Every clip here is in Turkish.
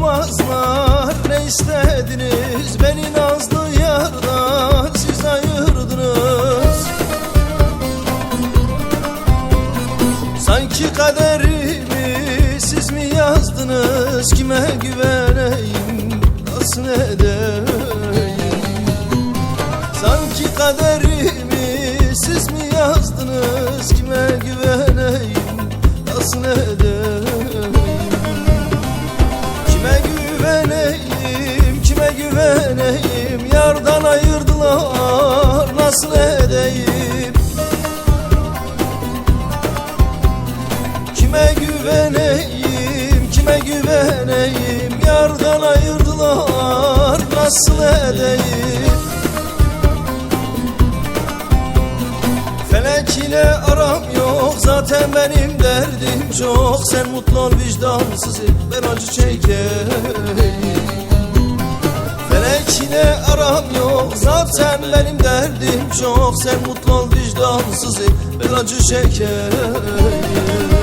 bakmazlar Ne istediniz? Beni nazlı yardan siz ayırdınız. Sanki kaderimi siz mi yazdınız? Kime güveneyim? Nasıl edeyim? Sanki kaderimi siz mi yazdınız? Kime güveneyim? Nasıl edeyim Felek ile aram yok, zaten benim derdim çok. Sen mutlu ol vicdansız, ben acı çekeyim. Felek ile aram yok, zaten benim derdim çok. Sen mutlu ol vicdansız, ben acı çekeyim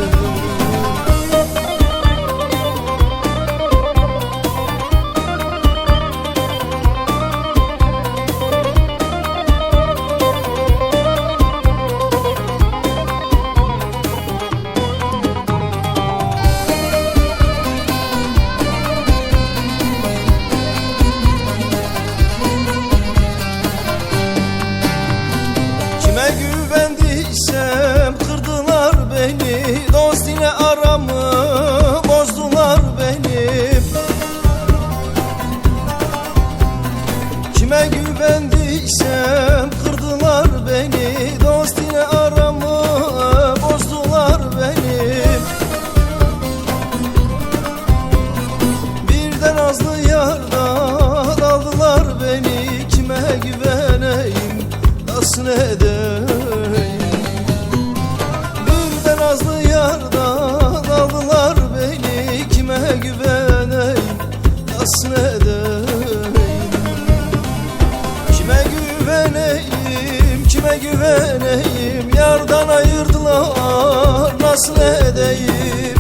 kime güveneyim Yardan ayırdılar nasıl edeyim?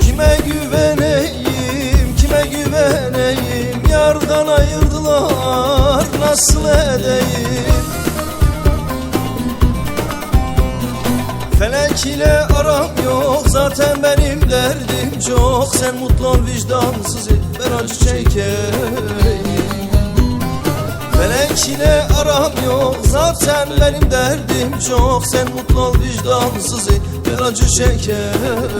Kime güveneyim, kime güveneyim Yardan ayırdılar, nasıl edeyim? Felek ile aram yok, zaten benim derdim çok. Sen mutlu ol vicdansız, ben acı çekeyim Felek ile aram yok, zaten benim derdim çok. Sen mutlu ol vicdansız, ben acı çekeyim